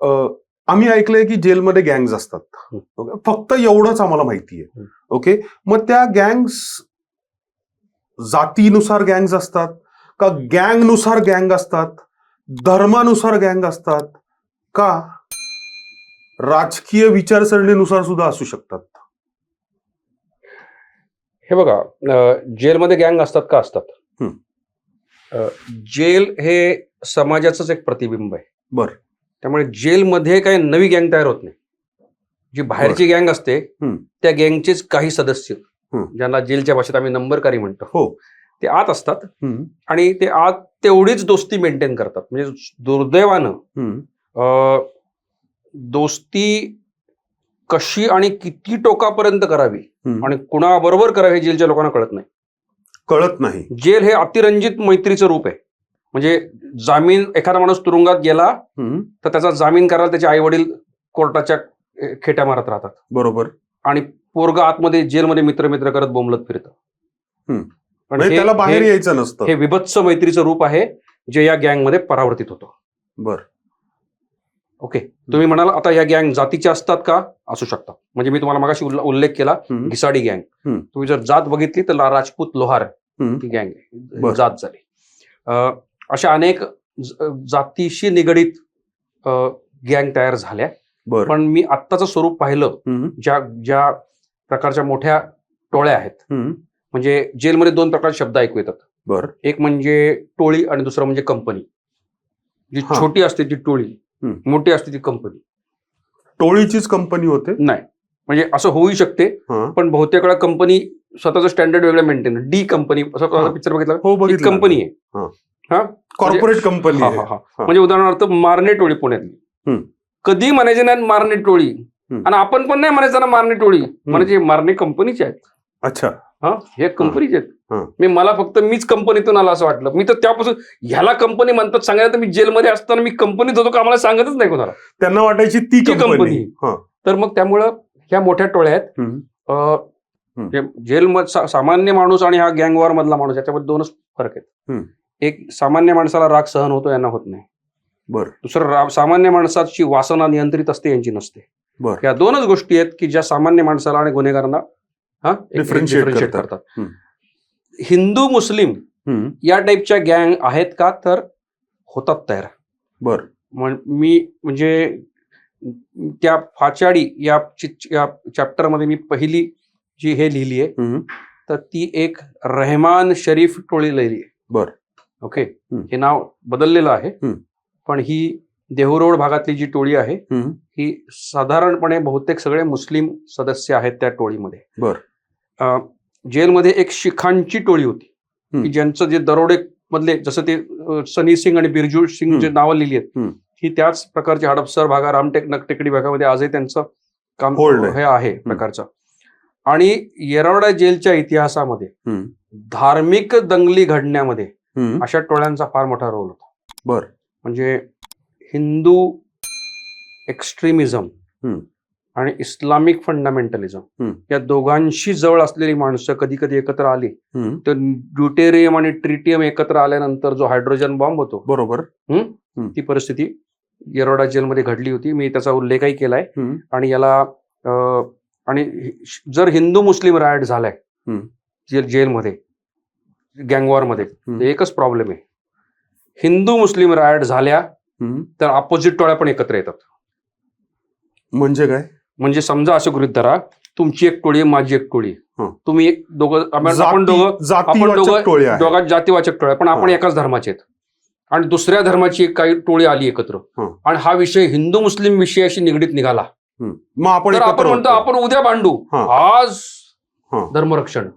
आम्ही ऐकलंय की जेलमध्ये गँग्स असतात? फक्त एवढंच आम्हाला माहिती आहे. ओके? मग त्या गँग्स जातीनुसार गँग्स असतात का गँगनुसार गँग असतात धर्मानुसार गँग असतात का राजकीय विचारसरणीनुसार सुद्धा असू शकतात? हे बघा जेलमध्ये गँग असतात का असतात? जेल हे समाजाचंच एक प्रतिबिंब आहे. बर. त्यामुळे जेलमध्ये काही नवी गँग तयार होत नाही. जी बाहेरची गँग असते. त्या गँगचेच काही सदस्य. ज्यांना जेलच्या भाषेत आम्ही नंबरकारी म्हणतो हो. ते आत असतात. आणि ते आत तेवढीच दोस्ती मेंटेन करतात. म्हणजे दुर्दैवानं अं, दोस्ती कशी आणि किती टोकापर्यंत करावी. आणि कुणाबरोबर करावी हे जेलच्या लोकांना कळत नाही. कळत नाही. जेल हे अतिरंजित मैत्रीचं रूप आहे. म्हणजे जामीन एखादा माणूस तुरुंगात गेला तर त्याचा जामीन करायला त्याचे आई वडील कोर्टाच्या खेट्या मारत राहतात. बरोबर. आणि पोरगा आतमध्ये जेलमध्ये मित्र मित्र करत बोंबलत फिरतं. म्हणजे त्याला बाहेर यायचं नसतं. हे विभत्स मैत्रीचं रूप आहे जे या गँगमध्ये परावर्तित होतं. बर. ओके. तुम्ही म्हणाल आता या गँग जातीच्या असतात का? असू शकतात म्हणजे मी तुम्हाला मागाशी उल्ल- उल्लेख केला घिसाडी गँग. तुम्ही जर जात बघितली तर राजपूत लोहार हं. गँग. जात झाली. अशा अनेक जातीशी निगडीत गँग तयार झाल्या. बर. पण मी आत्ताचं स्वरूप पाहिलं ज्या ज्या प्रकारच्या मोठ्या टोळ्या आहेत. म्हणजे जेलमध्ये दोन प्रकारचे शब्द ऐकू येतात. बर. एक म्हणजे टोळी आणि दुसरं म्हणजे कंपनी. जी. छोटी असते ती टोळी. मोठी असते ती कंपनी. टोळीचीच कंपनी होते? नाही. म्हणजे असं होऊ शकते. पण बहुतेक वेळा कंपनी स्वतःचं स्टँडर्ड वेगळं मेंटेन डी कंपनी असं हा. पिक्चर बघितला हो बघितलं. कंपनी आहे. हा. कॉर्पोरेट कंपनी हा, हा, हा. हा. म्हणजे उदाहरणार्थ मारणे टोळी पुण्यातली हम्म. कधी म्हणायचे नाही मारणे टोळी हम्म. आणि आपण पण नाही म्हणायचं ना मारणे टोळी म्हणजे मारणे कंपनीचे आहेत अच्छा हा हे कंपनीचे आहेत. मी मला फक्त मीच कंपनीतून आला असं वाटलं मी तर त्यापासून ह्याला कंपनी म्हणतात सांगायला तर मी जेलमध्ये असताना मी कंपनीत होतो का मला सांगतच नाही कोणाला त्यांना वाटायची ती ती कंपनी कंपनी. हा. तर मग त्यामुळं ह्या मोठ्या टोळ्या आहेत हम्म. अं, जे जेल सामान्य माणूस आणि हा गँगवॉर मधला माणूस याच्यामध्ये दोनच फरक आहेत. एक सामान्य माणसाला राग सहन होतो यांना होत नाही. बर. दुसरं सामान्य माणसाची वासना नियंत्रित असते यांची नसते. बर. या दोनच गोष्टी आहेत की ज्या सामान्य माणसाला आणि गुन्हेगारांना हा differentiate करतात. हिंदू मुस्लिम या टाईपच्या गँग आहेत का तर होतात तयार. बर. मी म्हणजे त्या फाचाडी या चॅप्टरमध्ये मी पहिली जी हे लिहिली आहे तर ती एक रहमान शरीफ टोळी लिहिली आहे बर. ओके. हे नाव बदललेलं आहे. पण ही देहुरोड भागातली जी टोळी आहे ही साधारणपणे बहुतेक सगळे मुस्लिम सदस्य आहेत त्या टोळीमध्ये बर. जेलमध्ये एक शिखांची टोळी होती. की ज्यांचं जे दरोडे मधले जसं ते सनी सिंग आणि बिरजू सिंग जे. नावं लिहिली आहेत. ही त्याच प्रकारची हडपसर भागा रामटेक नकटेकडी भागामध्ये आजही त्यांचं काम. हे आहे प्रकारचं आणि येरवडा जेलच्या इतिहासामध्ये धार्मिक दंगली घडण्यामध्ये अशा टोळ्यांचा फार मोठा रोल होता. बर. म्हणजे हिंदू एक्स्ट्रीमिझम. आणि इस्लामिक फंडामेंटलिझम. या दोघांशी जवळ असलेली माणसं कधी कधी एकत्र आली. तर ड्युटेरियम आणि ट्रिटियम एकत्र आल्यानंतर जो हायड्रोजन बॉम्ब होतो. बरोबर. ती परिस्थिती येरोडा जेलमध्ये घडली होती. मी त्याचा उल्लेखही केलाय. आणि याला आणि जर हिंदू मुस्लिम रायट झालाय जेलमध्ये गँगवॉरमध्ये एकच प्रॉब्लेम आहे हिंदू मुस्लिम रायट झाल्या. तर अपोजिट टोळ्या पण एकत्र येतात म्हणजे काय म्हणजे समजा असं गृहित धरा तुमची एक टोळी माझी एक टोळी. तुम्ही एक दोघं आपण दोघं आपण दोघं दोघात जातीवाचक टोळ्या पण आपण. एकाच धर्माचे आहेत आणि दुसऱ्या धर्माची एक काही टोळी आली एकत्र. आणि हा विषय हिंदू मुस्लिम विषयाशी निगडीत निघाला. मग आपण आपण म्हणतो. आपण उद्या भांडू. आज. धर्मरक्षण.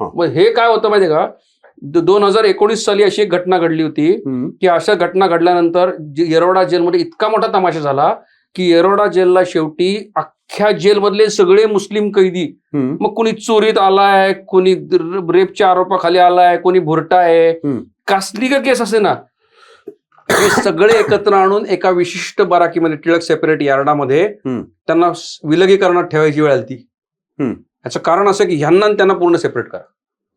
मग हे काय होतं माहितीये का दोन हजार एकोणीस साली अशी एक घटना घडली होती की अशा घटना घडल्यानंतर येरोडा जेलमध्ये इतका मोठा तमाशा झाला की येरोडा जेलला शेवटी अख्ख्या जेलमधले सगळे मुस्लिम कैदी मग कुणी चोरीत आलाय कुणी रेपच्या आरोपाखाली आलाय कोणी भुरटा आहे. कसली का केस असे ना हे सगळे एकत्र आणून एका विशिष्ट बाराकीमध्ये टिळक सेपरेट यार्डामध्ये. त्यांना विलगीकरणात ठेवायची वेळ आली ती. याचं कारण असं की ह्यांना त्यांना पूर्ण सेपरेट करा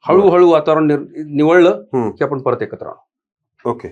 हळूहळू वातावरण निवळलं. की आपण परत एकत्र आणू ओके